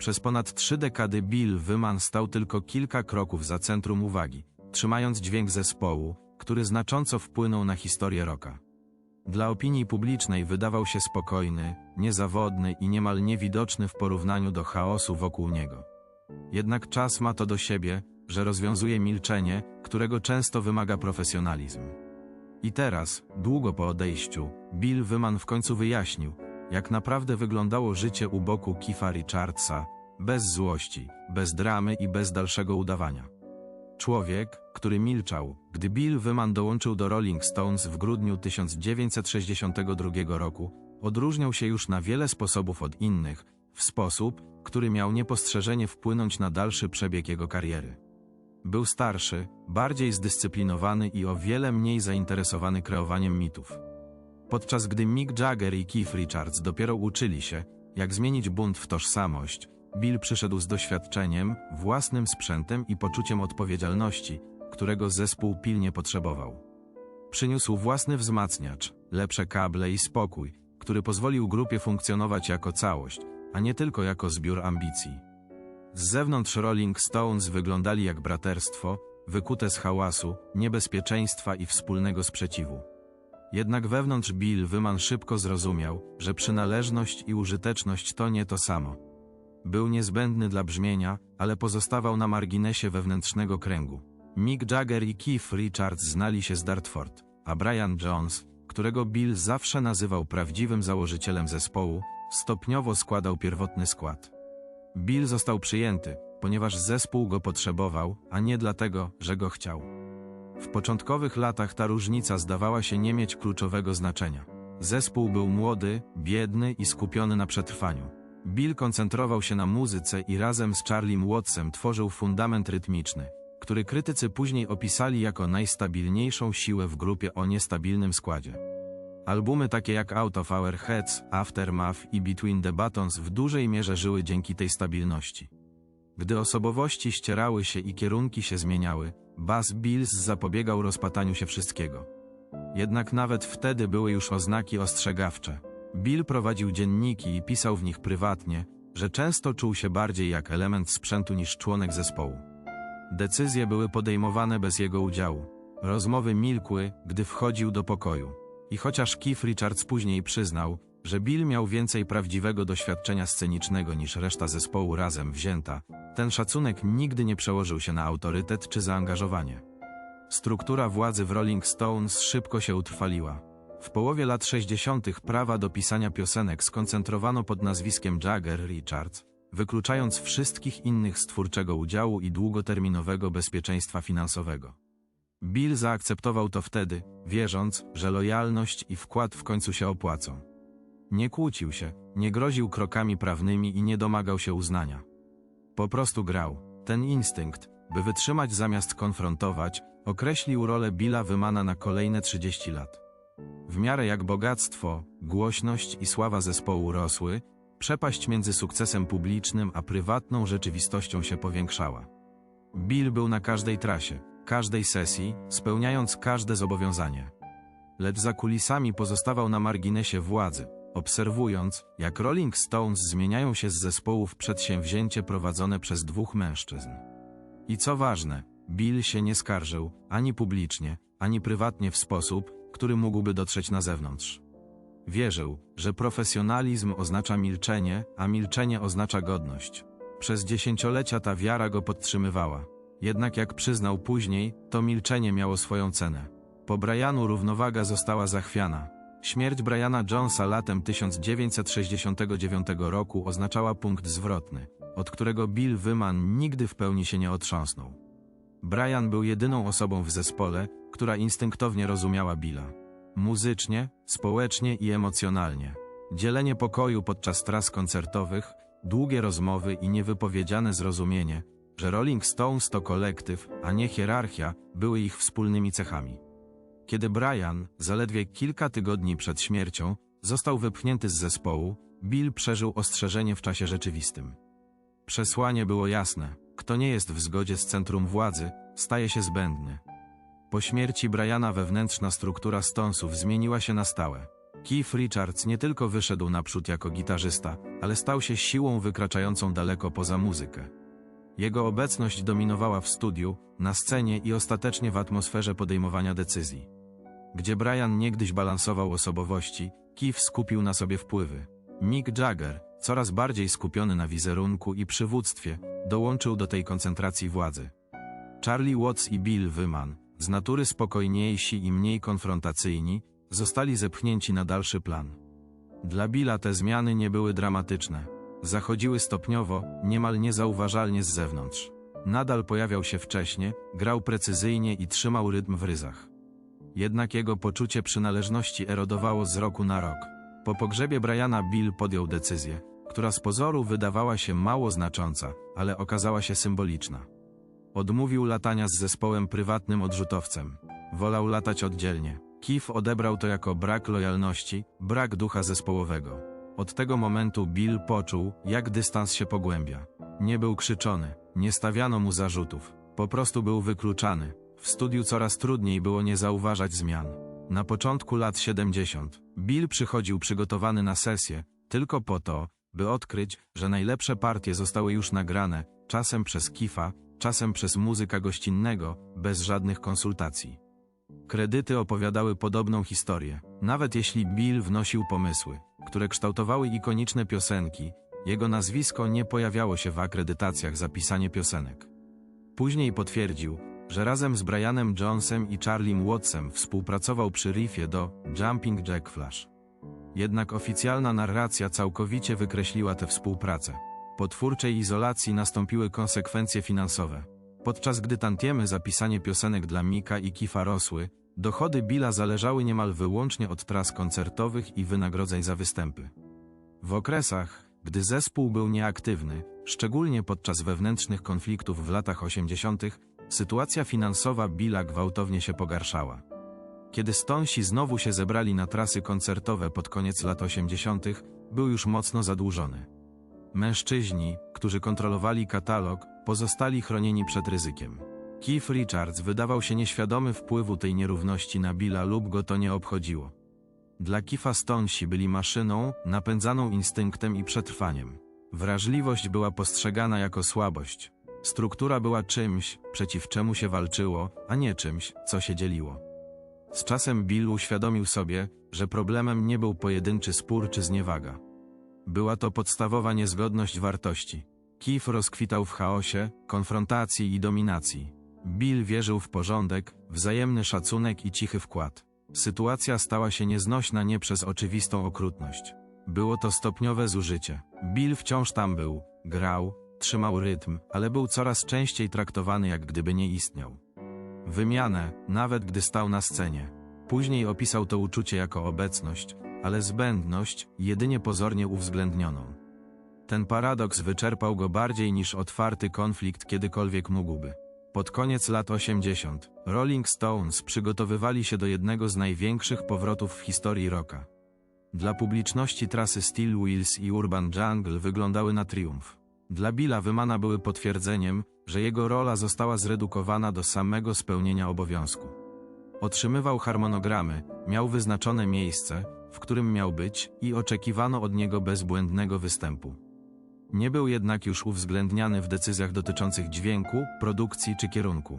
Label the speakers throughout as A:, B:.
A: Przez ponad trzy dekady Bill Wyman stał tylko kilka kroków za centrum uwagi, trzymając dźwięk zespołu, który znacząco wpłynął na historię rocka. Dla opinii publicznej wydawał się spokojny, niezawodny i niemal niewidoczny w porównaniu do chaosu wokół niego. Jednak czas ma to do siebie, że rozwiązuje milczenie, którego często wymaga profesjonalizm. I teraz, długo po odejściu, Bill Wyman w końcu wyjaśnił, jak naprawdę wyglądało życie u boku Keefa Richardsa, bez złości, bez dramy i bez dalszego udawania. Człowiek, który milczał, gdy Bill Wyman dołączył do Rolling Stones w grudniu 1962 roku, odróżniał się już na wiele sposobów od innych, w sposób, który miał niepostrzeżenie wpłynąć na dalszy przebieg jego kariery. Był starszy, bardziej zdyscyplinowany i o wiele mniej zainteresowany kreowaniem mitów. Podczas gdy Mick Jagger i Keith Richards dopiero uczyli się, jak zmienić bunt w tożsamość, Bill przyszedł z doświadczeniem, własnym sprzętem i poczuciem odpowiedzialności, którego zespół pilnie potrzebował. Przyniósł własny wzmacniacz, lepsze kable i spokój, który pozwolił grupie funkcjonować jako całość, a nie tylko jako zbiór ambicji. Z zewnątrz Rolling Stones wyglądali jak braterstwo, wykute z hałasu, niebezpieczeństwa i wspólnego sprzeciwu. Jednak wewnątrz Bill Wyman szybko zrozumiał, że przynależność i użyteczność to nie to samo. Był niezbędny dla brzmienia, ale pozostawał na marginesie wewnętrznego kręgu. Mick Jagger i Keith Richards znali się z Dartford, a Brian Jones, którego Bill zawsze nazywał prawdziwym założycielem zespołu, stopniowo składał pierwotny skład. Bill został przyjęty, ponieważ zespół go potrzebował, a nie dlatego, że go chciał. W początkowych latach ta różnica zdawała się nie mieć kluczowego znaczenia. Zespół był młody, biedny i skupiony na przetrwaniu. Bill koncentrował się na muzyce i razem z Charliem Wattsem tworzył fundament rytmiczny, który krytycy później opisali jako najstabilniejszą siłę w grupie o niestabilnym składzie. Albumy takie jak Out of Our Heads, Aftermath i Between the Buttons w dużej mierze żyły dzięki tej stabilności. Gdy osobowości ścierały się i kierunki się zmieniały, Bass Bills zapobiegał rozpataniu się wszystkiego. Jednak nawet wtedy były już oznaki ostrzegawcze. Bill prowadził dzienniki i pisał w nich prywatnie, że często czuł się bardziej jak element sprzętu niż członek zespołu. Decyzje były podejmowane bez jego udziału. Rozmowy milkły, gdy wchodził do pokoju. I chociaż Keith Richards później przyznał, że Bill miał więcej prawdziwego doświadczenia scenicznego niż reszta zespołu razem wzięta, ten szacunek nigdy nie przełożył się na autorytet czy zaangażowanie. Struktura władzy w Rolling Stones szybko się utrwaliła. W połowie lat 60. prawa do pisania piosenek skoncentrowano pod nazwiskiem Jagger Richards, wykluczając wszystkich innych z twórczego udziału i długoterminowego bezpieczeństwa finansowego. Bill zaakceptował to wtedy, wierząc, że lojalność i wkład w końcu się opłacą. Nie kłócił się, nie groził krokami prawnymi i nie domagał się uznania. Po prostu grał. Ten instynkt, by wytrzymać zamiast konfrontować, określił rolę Billa Wymana na kolejne 30 lat. W miarę jak bogactwo, głośność i sława zespołu rosły, przepaść między sukcesem publicznym a prywatną rzeczywistością się powiększała. Bill był na każdej trasie, każdej sesji, spełniając każde zobowiązanie. Lecz za kulisami pozostawał na marginesie władzy, obserwując, jak Rolling Stones zmieniają się z zespołów przedsięwzięcie prowadzone przez dwóch mężczyzn. I co ważne, Bill się nie skarżył, ani publicznie, ani prywatnie w sposób, który mógłby dotrzeć na zewnątrz. Wierzył, że profesjonalizm oznacza milczenie, a milczenie oznacza godność. Przez dziesięciolecia ta wiara go podtrzymywała. Jednak jak przyznał później, to milczenie miało swoją cenę. Po Brianu równowaga została zachwiana. Śmierć Briana Jonesa latem 1969 roku oznaczała punkt zwrotny, od którego Bill Wyman nigdy w pełni się nie otrząsnął. Brian był jedyną osobą w zespole, która instynktownie rozumiała Billa. Muzycznie, społecznie i emocjonalnie. Dzielenie pokoju podczas tras koncertowych, długie rozmowy i niewypowiedziane zrozumienie, że Rolling Stones to kolektyw, a nie hierarchia, były ich wspólnymi cechami. Kiedy Brian, zaledwie kilka tygodni przed śmiercią, został wypchnięty z zespołu, Bill przeżył ostrzeżenie w czasie rzeczywistym. Przesłanie było jasne: kto nie jest w zgodzie z centrum władzy, staje się zbędny. Po śmierci Briana wewnętrzna struktura Stonesów zmieniła się na stałe. Keith Richards nie tylko wyszedł naprzód jako gitarzysta, ale stał się siłą wykraczającą daleko poza muzykę. Jego obecność dominowała w studiu, na scenie i ostatecznie w atmosferze podejmowania decyzji. Gdzie Brian niegdyś balansował osobowości, Keith skupił na sobie wpływy. Mick Jagger, coraz bardziej skupiony na wizerunku i przywództwie, dołączył do tej koncentracji władzy. Charlie Watts i Bill Wyman, z natury spokojniejsi i mniej konfrontacyjni, zostali zepchnięci na dalszy plan. Dla Billa te zmiany nie były dramatyczne. Zachodziły stopniowo, niemal niezauważalnie z zewnątrz. Nadal pojawiał się wcześnie, grał precyzyjnie i trzymał rytm w ryzach. Jednak jego poczucie przynależności erodowało z roku na rok. Po pogrzebie Briana Bill podjął decyzję, która z pozoru wydawała się mało znacząca, ale okazała się symboliczna. Odmówił latania z zespołem prywatnym odrzutowcem. Wolał latać oddzielnie. Keith odebrał to jako brak lojalności, brak ducha zespołowego. Od tego momentu Bill poczuł, jak dystans się pogłębia. Nie był krzyczony, nie stawiano mu zarzutów. Po prostu był wykluczany. W studiu coraz trudniej było nie zauważać zmian. Na początku lat 70 Bill przychodził przygotowany na sesję, tylko po to, by odkryć, że najlepsze partie zostały już nagrane, czasem przez Kifa, czasem przez muzyka gościnnego, bez żadnych konsultacji. Kredyty opowiadały podobną historię. Nawet jeśli Bill wnosił pomysły, które kształtowały ikoniczne piosenki, jego nazwisko nie pojawiało się w akredytacjach za pisanie piosenek. Później potwierdził, że razem z Brianem Jonesem i Charliem Wattsem współpracował przy riffie do Jumping Jack Flash. Jednak oficjalna narracja całkowicie wykreśliła tę współpracę. Po twórczej izolacji nastąpiły konsekwencje finansowe. Podczas gdy tantiemy za pisanie piosenek dla Mika i Kifa rosły, dochody Billa zależały niemal wyłącznie od tras koncertowych i wynagrodzeń za występy. W okresach, gdy zespół był nieaktywny, szczególnie podczas wewnętrznych konfliktów w latach 80., sytuacja finansowa Billa gwałtownie się pogarszała. Kiedy Stonsi znowu się zebrali na trasy koncertowe pod koniec lat 80., był już mocno zadłużony. Mężczyźni, którzy kontrolowali katalog, pozostali chronieni przed ryzykiem. Keith Richards wydawał się nieświadomy wpływu tej nierówności na Billa lub go to nie obchodziło. Dla Kifa Stonsi byli maszyną, napędzaną instynktem i przetrwaniem. Wrażliwość była postrzegana jako słabość. Struktura była czymś, przeciw czemu się walczyło, a nie czymś, co się dzieliło. Z czasem Bill uświadomił sobie, że problemem nie był pojedynczy spór czy zniewaga. Była to podstawowa niezgodność wartości. Keith rozkwitał w chaosie, konfrontacji i dominacji. Bill wierzył w porządek, wzajemny szacunek i cichy wkład. Sytuacja stała się nieznośna nie przez oczywistą okrutność. Było to stopniowe zużycie. Bill wciąż tam był, grał, trzymał rytm, ale był coraz częściej traktowany jak gdyby nie istniał. Wymianę, nawet gdy stał na scenie. Później opisał to uczucie jako obecność, ale zbędność, jedynie pozornie uwzględnioną. Ten paradoks wyczerpał go bardziej niż otwarty konflikt kiedykolwiek mógłby. Pod koniec lat 80 Rolling Stones przygotowywali się do jednego z największych powrotów w historii rocka. Dla publiczności trasy Steel Wheels i Urban Jungle wyglądały na triumf. Dla Billa Wymana były potwierdzeniem, że jego rola została zredukowana do samego spełnienia obowiązku. Otrzymywał harmonogramy, miał wyznaczone miejsce, w którym miał być i oczekiwano od niego bezbłędnego występu. Nie był jednak już uwzględniany w decyzjach dotyczących dźwięku, produkcji czy kierunku.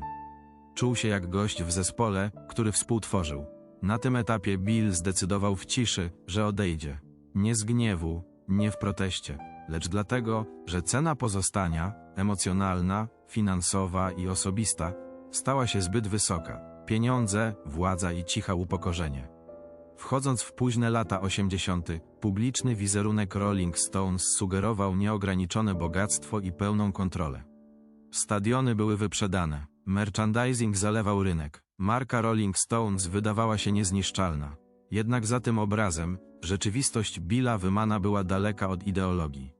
A: Czuł się jak gość w zespole, który współtworzył. Na tym etapie Bill zdecydował w ciszy, że odejdzie. Nie z gniewu, nie w proteście, lecz dlatego, że cena pozostania, emocjonalna, finansowa i osobista, stała się zbyt wysoka. Pieniądze, władza i cicha upokorzenie. Wchodząc w późne lata 80., publiczny wizerunek Rolling Stones sugerował nieograniczone bogactwo i pełną kontrolę. Stadiony były wyprzedane, merchandising zalewał rynek, marka Rolling Stones wydawała się niezniszczalna. Jednak za tym obrazem, rzeczywistość Billa Wymana była daleka od ideologii.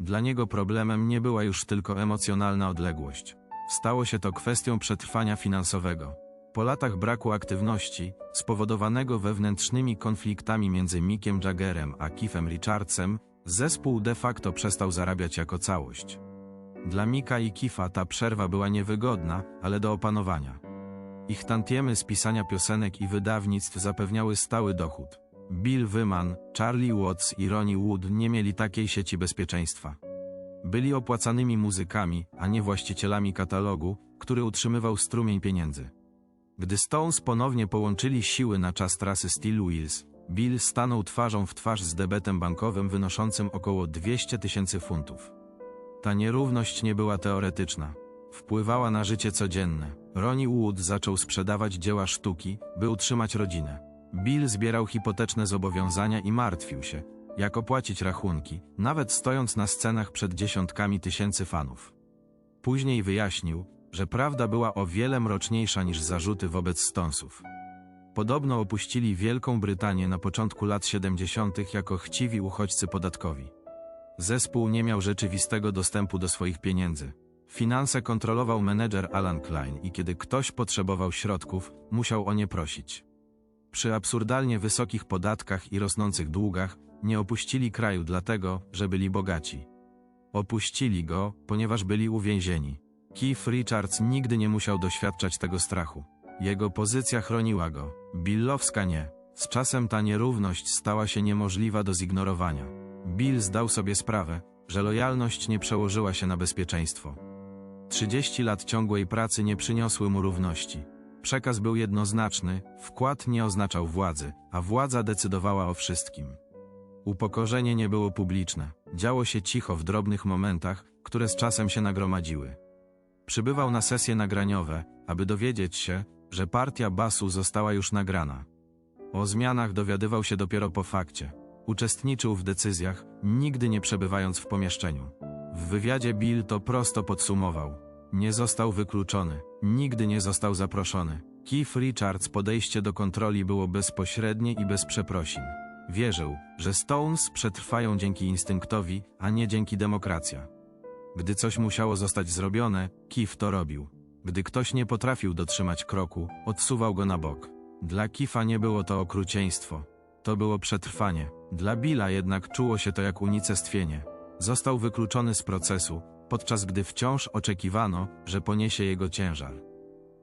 A: Dla niego problemem nie była już tylko emocjonalna odległość. Stało się to kwestią przetrwania finansowego. Po latach braku aktywności, spowodowanego wewnętrznymi konfliktami między Mickiem Jaggerem a Keithem Richardsem, zespół de facto przestał zarabiać jako całość. Dla Mika i Kifa ta przerwa była niewygodna, ale do opanowania. Ich tantiemy z pisania piosenek i wydawnictw zapewniały stały dochód. Bill Wyman, Charlie Watts i Ronnie Wood nie mieli takiej sieci bezpieczeństwa. Byli opłacanymi muzykami, a nie właścicielami katalogu, który utrzymywał strumień pieniędzy. Gdy Stones ponownie połączyli siły na czas trasy Steel Wheels, Bill stanął twarzą w twarz z debetem bankowym wynoszącym około 200 tysięcy funtów. Ta nierówność nie była teoretyczna. Wpływała na życie codzienne. Ronnie Wood zaczął sprzedawać dzieła sztuki, by utrzymać rodzinę. Bill zbierał hipoteczne zobowiązania i martwił się, jak opłacić rachunki, nawet stojąc na scenach przed dziesiątkami tysięcy fanów. Później wyjaśnił, że prawda była o wiele mroczniejsza niż zarzuty wobec Stonesów. Podobno opuścili Wielką Brytanię na początku lat 70. jako chciwi uchodźcy podatkowi. Zespół nie miał rzeczywistego dostępu do swoich pieniędzy. Finanse kontrolował menedżer Alan Klein i kiedy ktoś potrzebował środków, musiał o nie prosić. Przy absurdalnie wysokich podatkach i rosnących długach nie opuścili kraju dlatego, że byli bogaci. Opuścili go, ponieważ byli uwięzieni. Keith Richards nigdy nie musiał doświadczać tego strachu. Jego pozycja chroniła go, Billowska nie. Z czasem ta nierówność stała się niemożliwa do zignorowania. Bill zdał sobie sprawę, że lojalność nie przełożyła się na bezpieczeństwo. 30 lat ciągłej pracy nie przyniosły mu równości. Przekaz był jednoznaczny, wkład nie oznaczał władzy, a władza decydowała o wszystkim. Upokorzenie nie było publiczne, działo się cicho w drobnych momentach, które z czasem się nagromadziły. Przybywał na sesje nagraniowe, aby dowiedzieć się, że partia basu została już nagrana. O zmianach dowiadywał się dopiero po fakcie. Uczestniczył w decyzjach, nigdy nie przebywając w pomieszczeniu. W wywiadzie Bill to prosto podsumował. Nie został wykluczony, nigdy nie został zaproszony. Keith Richards podejście do kontroli było bezpośrednie i bez przeprosin. Wierzył, że Stones przetrwają dzięki instynktowi, a nie dzięki demokracja. Gdy coś musiało zostać zrobione, Keith to robił. Gdy ktoś nie potrafił dotrzymać kroku, odsuwał go na bok. Dla Kifa nie było to okrucieństwo. To było przetrwanie. Dla Billa jednak czuło się to jak unicestwienie. Został wykluczony z procesu, podczas gdy wciąż oczekiwano, że poniesie jego ciężar.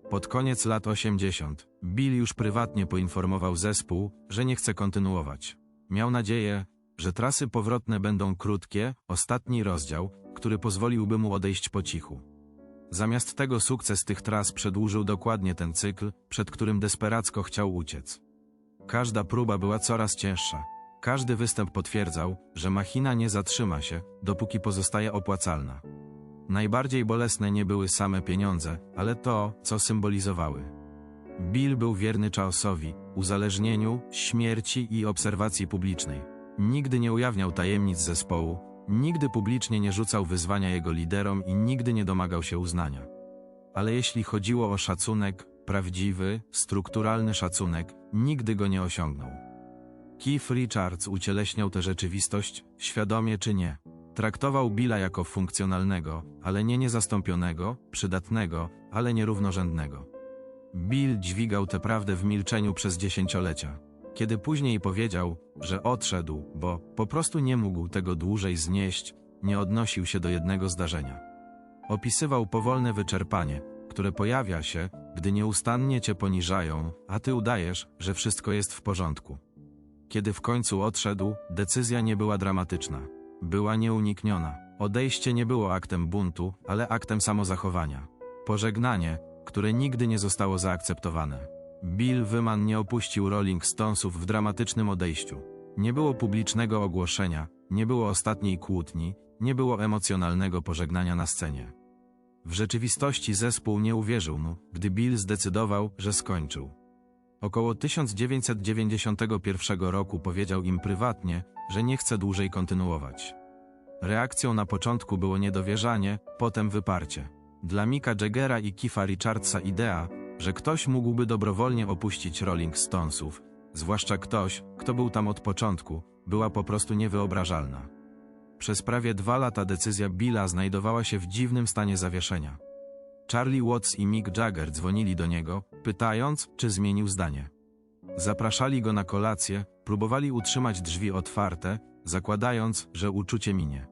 A: Pod koniec lat 80, Bill już prywatnie poinformował zespół, że nie chce kontynuować. Miał nadzieję, że trasy powrotne będą krótkie, ostatni rozdział, który pozwoliłby mu odejść po cichu. Zamiast tego sukces tych tras przedłużył dokładnie ten cykl, przed którym desperacko chciał uciec. Każda próba była coraz cięższa. Każdy występ potwierdzał, że machina nie zatrzyma się, dopóki pozostaje opłacalna. Najbardziej bolesne nie były same pieniądze, ale to, co symbolizowały. Bill był wierny Chaosowi, uzależnieniu, śmierci i obserwacji publicznej. Nigdy nie ujawniał tajemnic zespołu, nigdy publicznie nie rzucał wyzwania jego liderom i nigdy nie domagał się uznania. Ale jeśli chodziło o szacunek, prawdziwy, strukturalny szacunek, nigdy go nie osiągnął. Keith Richards ucieleśniał tę rzeczywistość, świadomie czy nie. Traktował Billa jako funkcjonalnego, ale nie niezastąpionego, przydatnego, ale nierównorzędnego. Bill dźwigał tę prawdę w milczeniu przez dziesięciolecia. Kiedy później powiedział, że odszedł, bo po prostu nie mógł tego dłużej znieść, nie odnosił się do jednego zdarzenia. Opisywał powolne wyczerpanie, które pojawia się, gdy nieustannie cię poniżają, a ty udajesz, że wszystko jest w porządku. Kiedy w końcu odszedł, decyzja nie była dramatyczna. Była nieunikniona. Odejście nie było aktem buntu, ale aktem samozachowania. Pożegnanie, które nigdy nie zostało zaakceptowane. Bill Wyman nie opuścił Rolling Stonesów w dramatycznym odejściu. Nie było publicznego ogłoszenia, nie było ostatniej kłótni, nie było emocjonalnego pożegnania na scenie. W rzeczywistości zespół nie uwierzył mu, gdy Bill zdecydował, że skończył. Około 1991 roku powiedział im prywatnie, że nie chce dłużej kontynuować. Reakcją na początku było niedowierzanie, potem wyparcie. Dla Mika Jaggera i Kifa Richardsa idea, że ktoś mógłby dobrowolnie opuścić Rolling Stonesów, zwłaszcza ktoś, kto był tam od początku, była po prostu niewyobrażalna. Przez prawie dwa lata decyzja Billa znajdowała się w dziwnym stanie zawieszenia. Charlie Watts i Mick Jagger dzwonili do niego, pytając, czy zmienił zdanie. Zapraszali go na kolację, próbowali utrzymać drzwi otwarte, zakładając, że uczucie minie.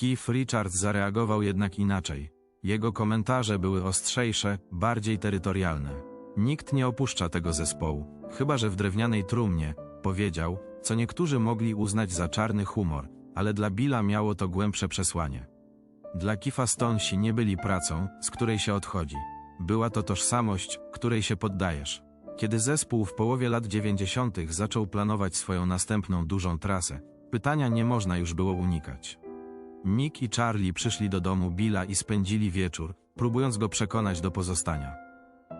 A: Keith Richards zareagował jednak inaczej. Jego komentarze były ostrzejsze, bardziej terytorialne. Nikt nie opuszcza tego zespołu, chyba że w drewnianej trumnie, powiedział, co niektórzy mogli uznać za czarny humor, ale dla Billa miało to głębsze przesłanie. Dla Kifa Stonsi nie byli pracą, z której się odchodzi. Była to tożsamość, której się poddajesz. Kiedy zespół w połowie lat 90. zaczął planować swoją następną dużą trasę, pytania nie można już było unikać. Mick i Charlie przyszli do domu Billa i spędzili wieczór, próbując go przekonać do pozostania.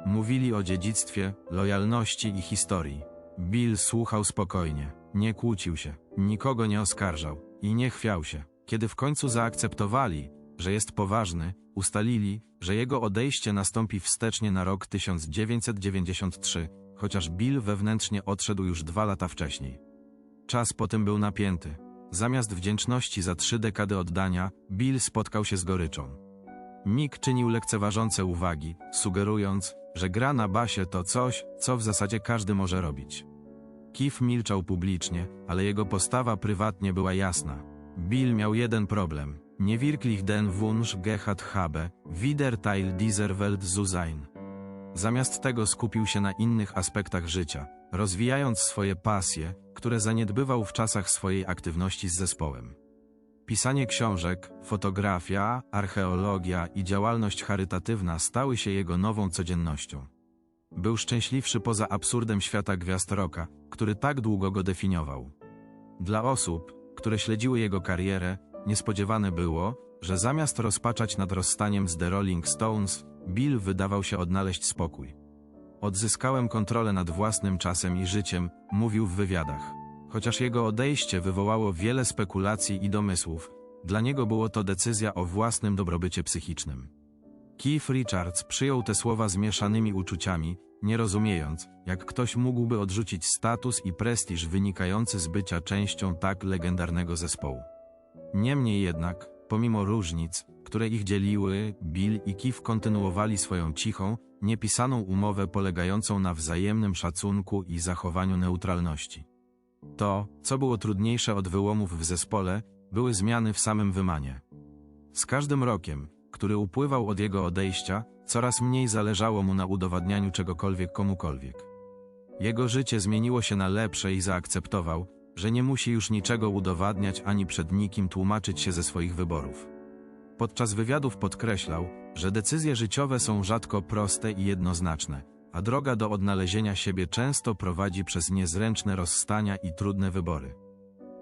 A: Mówili o dziedzictwie, lojalności i historii. Bill słuchał spokojnie, nie kłócił się, nikogo nie oskarżał i nie chwiał się. Kiedy w końcu zaakceptowali, że jest poważny, ustalili, że jego odejście nastąpi wstecznie na rok 1993, chociaż Bill wewnętrznie odszedł już dwa lata wcześniej. Czas potem był napięty. Zamiast wdzięczności za trzy dekady oddania, Bill spotkał się z goryczą. Mick czynił lekceważące uwagi, sugerując, że gra na basie to coś, co w zasadzie każdy może robić. Keith milczał publicznie, ale jego postawa prywatnie była jasna. Bill miał jeden problem. Nie wirklich den Wunsch gehat habe, wieder Teil dieser Welt zu sein. Zamiast tego skupił się na innych aspektach życia, rozwijając swoje pasje, które zaniedbywał w czasach swojej aktywności z zespołem. Pisanie książek, fotografia, archeologia i działalność charytatywna stały się jego nową codziennością. Był szczęśliwszy poza absurdem świata gwiazd rocka, który tak długo go definiował. Dla osób, które śledziły jego karierę, niespodziewane było, że zamiast rozpaczać nad rozstaniem z The Rolling Stones, Bill wydawał się odnaleźć spokój. Odzyskałem kontrolę nad własnym czasem i życiem, mówił w wywiadach. Chociaż jego odejście wywołało wiele spekulacji i domysłów, dla niego było to decyzja o własnym dobrobycie psychicznym. Keith Richards przyjął te słowa z mieszanymi uczuciami, nie rozumiejąc, jak ktoś mógłby odrzucić status i prestiż wynikający z bycia częścią tak legendarnego zespołu. Niemniej jednak, pomimo różnic, które ich dzieliły, Bill i Keith kontynuowali swoją cichą, niepisaną umowę polegającą na wzajemnym szacunku i zachowaniu neutralności. To, co było trudniejsze od wyłomów w zespole, były zmiany w samym wymanie. Z każdym rokiem, który upływał od jego odejścia, coraz mniej zależało mu na udowadnianiu czegokolwiek komukolwiek. Jego życie zmieniło się na lepsze i zaakceptował, że nie musi już niczego udowadniać ani przed nikim tłumaczyć się ze swoich wyborów. Podczas wywiadów podkreślał, że decyzje życiowe są rzadko proste i jednoznaczne, a droga do odnalezienia siebie często prowadzi przez niezręczne rozstania i trudne wybory.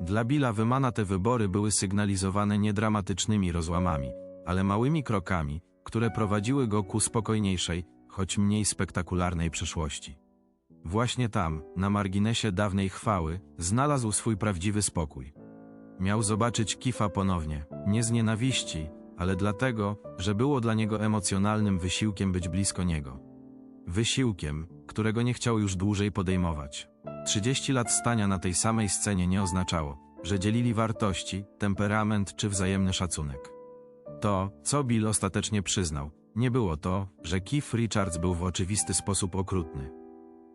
A: Dla Billa Wymana te wybory były sygnalizowane nie dramatycznymi rozłamami, ale małymi krokami, które prowadziły go ku spokojniejszej, choć mniej spektakularnej przyszłości. Właśnie tam, na marginesie dawnej chwały, znalazł swój prawdziwy spokój. Miał zobaczyć Kifa ponownie, nie z nienawiści, ale dlatego, że było dla niego emocjonalnym wysiłkiem być blisko niego. Wysiłkiem, którego nie chciał już dłużej podejmować. 30 lat stania na tej samej scenie nie oznaczało, że dzielili wartości, temperament czy wzajemny szacunek. To, co Bill ostatecznie przyznał, nie było to, że Keith Richards był w oczywisty sposób okrutny.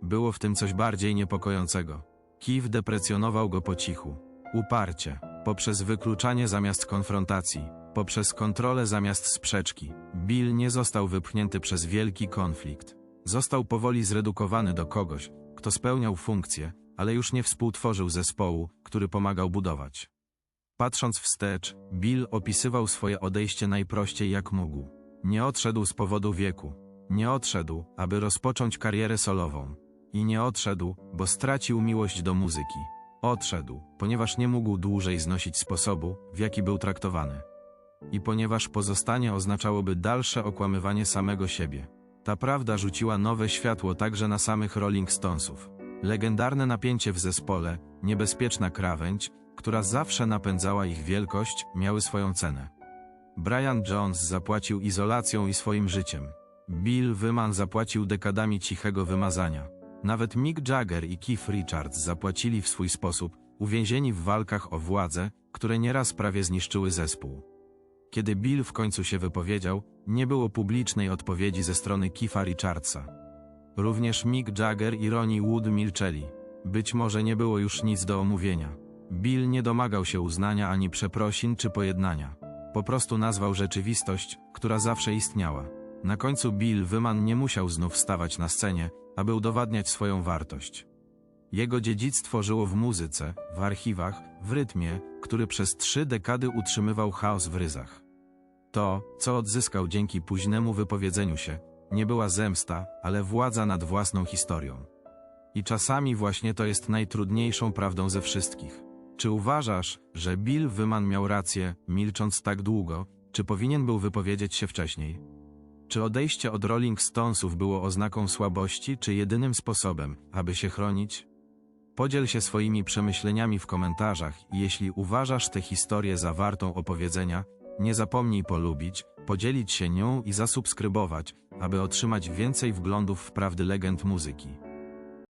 A: Było w tym coś bardziej niepokojącego. Keith deprecjonował go po cichu, uparcie, poprzez wykluczanie zamiast konfrontacji, poprzez kontrolę zamiast sprzeczki. Bill nie został wypchnięty przez wielki konflikt. Został powoli zredukowany do kogoś, kto spełniał funkcję, ale już nie współtworzył zespołu, który pomagał budować. Patrząc wstecz, Bill opisywał swoje odejście najprościej jak mógł. Nie odszedł z powodu wieku. Nie odszedł, aby rozpocząć karierę solową. I nie odszedł, bo stracił miłość do muzyki. Odszedł, ponieważ nie mógł dłużej znosić sposobu, w jaki był traktowany. I ponieważ pozostanie oznaczałoby dalsze okłamywanie samego siebie. Ta prawda rzuciła nowe światło także na samych Rolling Stonesów. Legendarne napięcie w zespole, niebezpieczna krawędź, która zawsze napędzała ich wielkość, miały swoją cenę. Brian Jones zapłacił izolacją i swoim życiem. Bill Wyman zapłacił dekadami cichego wymazania. Nawet Mick Jagger i Keith Richards zapłacili w swój sposób, uwięzieni w walkach o władzę, które nieraz prawie zniszczyły zespół. Kiedy Bill w końcu się wypowiedział, nie było publicznej odpowiedzi ze strony Keitha Richardsa. Również Mick Jagger i Ronnie Wood milczeli. Być może nie było już nic do omówienia. Bill nie domagał się uznania ani przeprosin czy pojednania. Po prostu nazwał rzeczywistość, która zawsze istniała. Na końcu Bill Wyman nie musiał znów stawać na scenie, aby udowadniać swoją wartość. Jego dziedzictwo żyło w muzyce, w archiwach, w rytmie, który przez trzy dekady utrzymywał chaos w ryzach. To, co odzyskał dzięki późnemu wypowiedzeniu się, nie była zemsta, ale władza nad własną historią. I czasami właśnie to jest najtrudniejszą prawdą ze wszystkich. Czy uważasz, że Bill Wyman miał rację, milcząc tak długo, czy powinien był wypowiedzieć się wcześniej? Czy odejście od Rolling Stonesów było oznaką słabości, czy jedynym sposobem, aby się chronić? Podziel się swoimi przemyśleniami w komentarzach i jeśli uważasz tę historię za wartą opowiedzenia, nie zapomnij polubić, podzielić się nią i zasubskrybować, aby otrzymać więcej wglądów w prawdy legend muzyki.